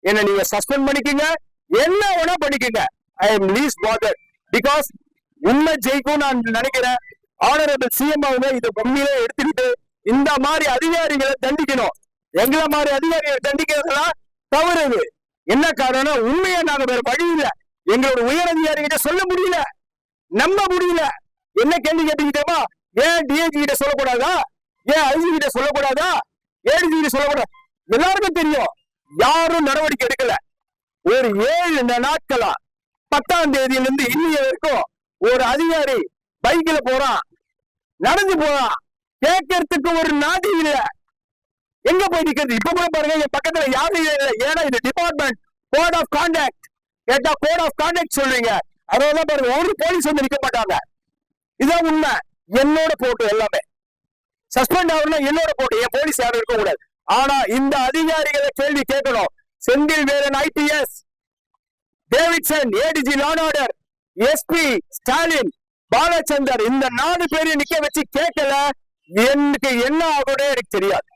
என்ன நீங்க சஸ்பெண்ட் பண்ணிக்கங்க. என்ன வேணா பண்ணிக்கங்க. I am lease father because உண்மை ஜெயிக்கும் நான் நினைக்கிறேன். ஆனரபிள் சிஎம் அவங்க இதை உண்மையிலே எடுத்துக்கிட்டு இந்த மாதிரி அதிகாரிகளை தண்டிக்கணும். எங்களை மாதிரி அதிகாரிகளை தண்டிக்கிறதுலாம் தவறு. என்ன காரணம் உண்மையை நாங்க வேற வழி இல்லை. எங்களோட உயர் அதிகாரிகிட்ட சொல்ல முடியல. நம்ப முடியல. என்ன கேள்வி கேட்டுக்கிட்டோமா ஏன் டிஐஜி கிட்ட சொல்லக்கூடாதா? ஏன் ஐஜி கிட்ட சொல்லக்கூடாதா? ஏடிஜி கிட்ட சொல்லக்கூடாது? எல்லாருக்கும் தெரியும். யாரும் நடவடிக்கை எடுக்கல. ஒரு ஏழு நாட்களா பத்தாம் தேதியில இருந்து இன்னைய வரைக்கும் ஒரு அதிகாரி பைக்கில் போறான். நடந்து போறான். கேட்கறதுக்கு ஒரு நாதி இல்ல. எங்க போய் நிக்கிறது? இப்ப கூட பாருங்க என் பக்கத்துல யாரும் இல்ல. ஏன்னா இது டிபார்ட்மெண்ட் கோட் ஆஃப் கான்டாக்ட் கேட்டா கோட் ஆஃப் கான்டாக்ட் சொல்றீங்க. அதெல்லாம் பாருங்க ஒரு போலீஸ் வந்து நிக்க மாட்டாங்க. இதான் உண்மை. என்னோட போட்டோ எல்லாமே. சஸ்பெண்ட் ஆகணும் என்னோட போட்டோ என் போலீஸ் யாரும் இருக்க கூடாது ஆனா இந்த அதிகாரிகளை கேள்வி கேட்கணும். Senthil Velan IDS Davidson ADG law order SP Stalin Balachandar இந்த நாலு பேரையும் நிக்க வச்சு கேட்கல. எனக்கு என்ன ஆகும்னே எனக்கு தெரியாது.